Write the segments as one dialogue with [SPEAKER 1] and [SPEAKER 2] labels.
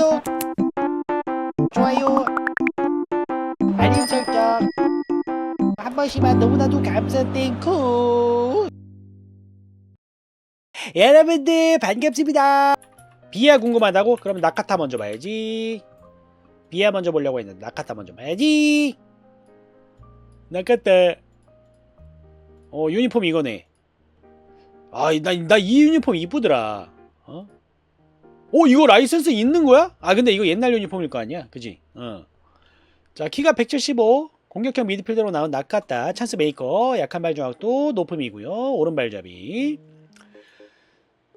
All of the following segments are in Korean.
[SPEAKER 1] 구독, 좋아요, 알림 설정 한 번씩만 너무나도 감사 땡큐. 여러분들 반갑습니다. 비야 궁금하다고? 그럼 나카타 먼저 봐야지. 비야 먼저 보려고 했는데 나카타 먼저 봐야지. 나카타. 어 유니폼 이거네. 아나나 이 유니폼 이쁘더라. 어? 오 이거 라이센스 있는 거야? 아 근데 이거 옛날 유니폼일 거 아니야? 그지? 어. 자 키가 175 공격형 미드필더로 나온 나카타 찬스 메이커 약한 발 정확도 높음이고요 오른발잡이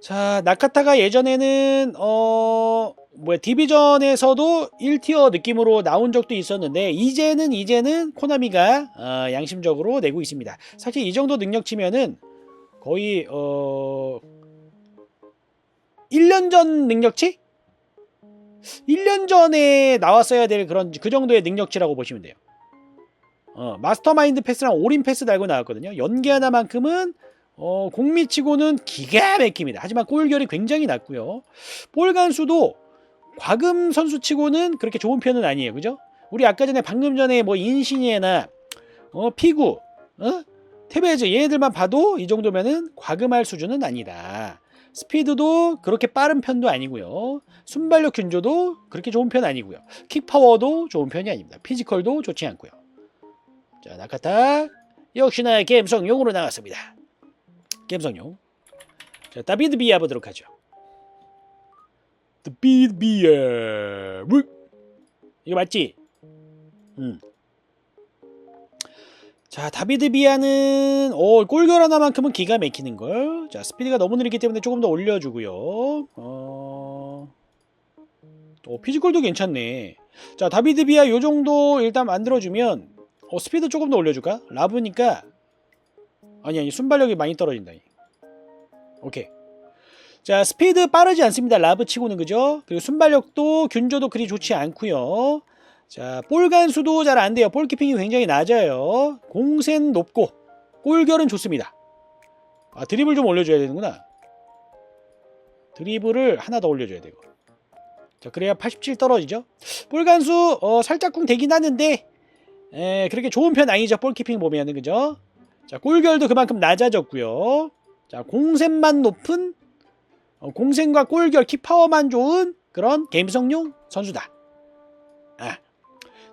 [SPEAKER 1] 자 나카타가 예전에는 어 뭐야 디비전에서도 1티어 느낌으로 나온 적도 있었는데 이제는 이제는 코나미가 어, 양심적으로 내고 있습니다 사실 이 정도 능력치면은 거의 어 1년 전 능력치? 1년 전에 나왔어야 될 그런 그 정도의 능력치라고 보시면 돼요. 어, 마스터마인드 패스랑 올인 패스 달고 나왔거든요. 연기 하나만큼은 어, 공미치고는 기가 막힙니다. 하지만 골결이 굉장히 낮고요. 볼 간수도 과금 선수치고는 그렇게 좋은 편은 아니에요. 그죠? 우리 아까 전에 방금 전에 뭐 인시니에나 어, 피구, 어? 테베즈 얘네들만 봐도 이 정도면은 과금할 수준은 아니다. 스피드도 그렇게 빠른 편도 아니고요. 순발력 균조도 그렇게 좋은 편 아니고요. 킥 파워도 좋은 편이 아닙니다. 피지컬도 좋지 않고요. 자, 나카타 역시나 갬성용으로 나왔습니다. 갬성용. 자, 다비드 비아 보도록 하죠. 다비드. 물. 이거 맞지? 음. 자, 다비드 비아는 어, 골결 하나만큼은 기가 막히는 걸. 자, 스피드가 너무 느리기 때문에 조금 더 올려주고요. 어, 어 피지컬도 괜찮네. 자, 다비드 비아 요 정도 일단 만들어주면 어, 스피드 조금 더 올려줄까? 라브니까 아니 아니 순발력이 많이 떨어진다. 오케이. 자, 스피드 빠르지 않습니다. 라브 치고는 그죠? 그리고 순발력도 균조도 그리 좋지 않고요. 자, 볼 간수도 잘 안 돼요. 볼 키핑이 굉장히 낮아요. 공센 높고 골결은 좋습니다. 아, 드리블 좀 올려줘야 되는구나. 드리블을 하나 더 올려줘야 되고. 자, 그래야 87 떨어지죠. 볼 간수 어, 살짝 궁 되긴 하는데 에, 그렇게 좋은 편 아니죠. 볼 키핑 보면은 그죠? 자, 골결도 그만큼 낮아졌고요. 자, 공센만 높은 어, 공센과 골결 킥파워만 좋은 그런 게임성용 선수다. 아,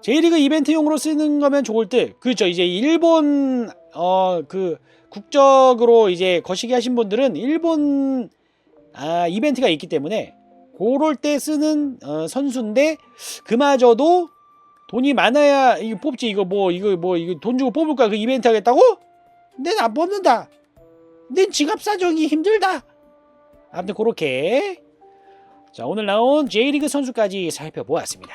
[SPEAKER 1] J리그 이벤트용으로 쓰는 거면 좋을 듯. 그렇죠. 이제 일본 어 그 국적으로 이제 거시기 하신 분들은 일본 아 이벤트가 있기 때문에 그럴 때 쓰는 어, 선수인데 그마저도 돈이 많아야 이거 뽑지 이거 뭐 이거 뭐 이거 돈 주고 뽑을 까 그 이벤트 하겠다고? 난안 뽑는다. 내 지갑 사정이 힘들다. 아무튼 그렇게 자 오늘 나온 J리그 선수까지 살펴보았습니다.